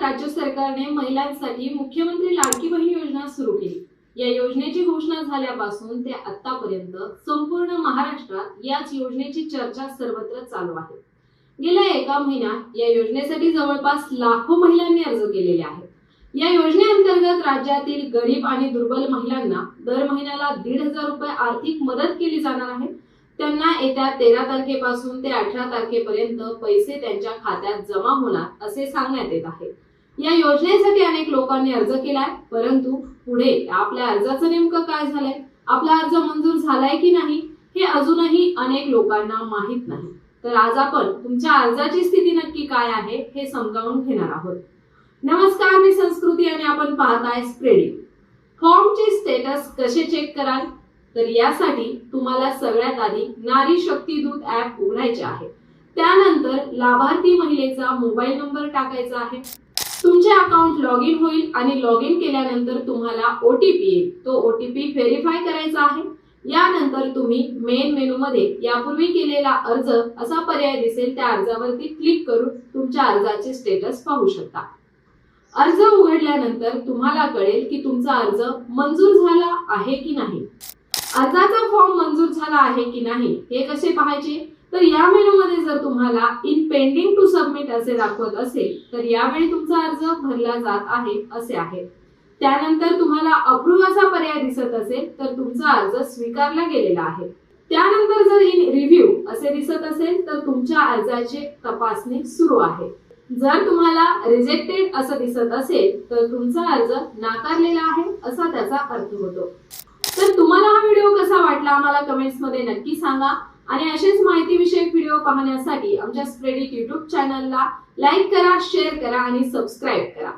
राज्य सरकारने महिलांसाठी मुख्यमंत्री लाडकी बहीण योजना सुरू केली. या योजनेची घोषणा झाल्यापासून ते आतापर्यंत संपूर्ण महाराष्ट्रात याच योजनेची चर्चा सर्वत्र चालू आहे. गेल्या एका महिन्यात या योजनेसाठी जवळपास लाखो महिलांनी अर्ज केलेले आहेत. या योजनेअंतर्गत राज्यातील गरीब आणि दुर्बल महिलांना दर महिन्याला दीड हजार रुपये आर्थिक मदत केली जाणार आहे. त्यांना येत्या तेरा तारखेपासून ते अठरा तारखेपर्यंत पैसे त्यांच्या खात्यात जमा होणार असे सांगण्यात येत आहे. या योजनेसाठी अनेक लोकांनी अर्ज केलाय परंतु पुढे आपल्या अर्जाचं नेमकं काय झालंय? आपला अर्ज मंजूर झालाय की नाही हे अजूनही अनेक लोकांना माहीत नाही. तर आज आपण तुमच्या अर्जाची स्थिती नक्की काय आहे हे समजावून घेणार आहोत. नमस्कार मी संस्कृती आणि आपण पाहताय स्प्रेडिंग फॉर्मचे स्टेटस कसे चेक कराल? तर यासाठी तुम्हाला सगळ्यात आधी नारी शक्ती दूत ऍप उघडायचे आहे. त्यानंतर लाभार्थी महिलेचा मोबाईल नंबर टाकायचा आहे. तुमचे अकाउंट लॉग इन होईल आणि लॉग इन केल्यानंतर तुम्हाला ओटीपी येईल. तो ओटीपी व्हेरीफाय करायचा आहे. यानंतर तुम्ही मेन मेनू मध्ये यापूर्वी केलेला अर्ज असा पर्याय दिसेल त्या अर्जावरती क्लिक करून तुमच्या अर्जाचे स्टेटस पाहू शकता. अर्ज उघडल्यानंतर तुम्हाला कळेल की तुमचा अर्ज मंजूर झाला आहे की नाही. अर्जाचा फॉर्म मंजूर झाला आहे की नाही हे कसे पाहायचे? तर या मेनूमध्ये जर तुम्हाला इन पेंडिंग टू सबमिट असे दाखवत असेल तर यावेळी तुमचा अर्ज भरला जात आहे असे आहे. त्यानंतर तुम्हाला अप्रूव्ह असा पर्याय दिसत असेल तर तुमचा अर्ज स्वीकारला गेलेला आहे. त्यानंतर जर इन रिव्ह्यू असे दिसत असेल तर तुमच्या अर्जाची तपासणी सुरू आहे. जर तुम्हाला रिजेक्टेड असं दिसत असेल तर तुमचा अर्ज नाकारलेला आहे असा त्याचा अर्थ होतो. तर तुम्हाला हा व्हिडिओ कसा वाटला आम्हाला कमेंट्समध्ये नक्की सांगा. आणि असेच माहितीविषयक व्हिडिओ पाहण्यासाठी आमच्या स्प्रेडिट युट्यूब चॅनलला लाईक करा शेअर करा आणि सबस्क्राईब करा.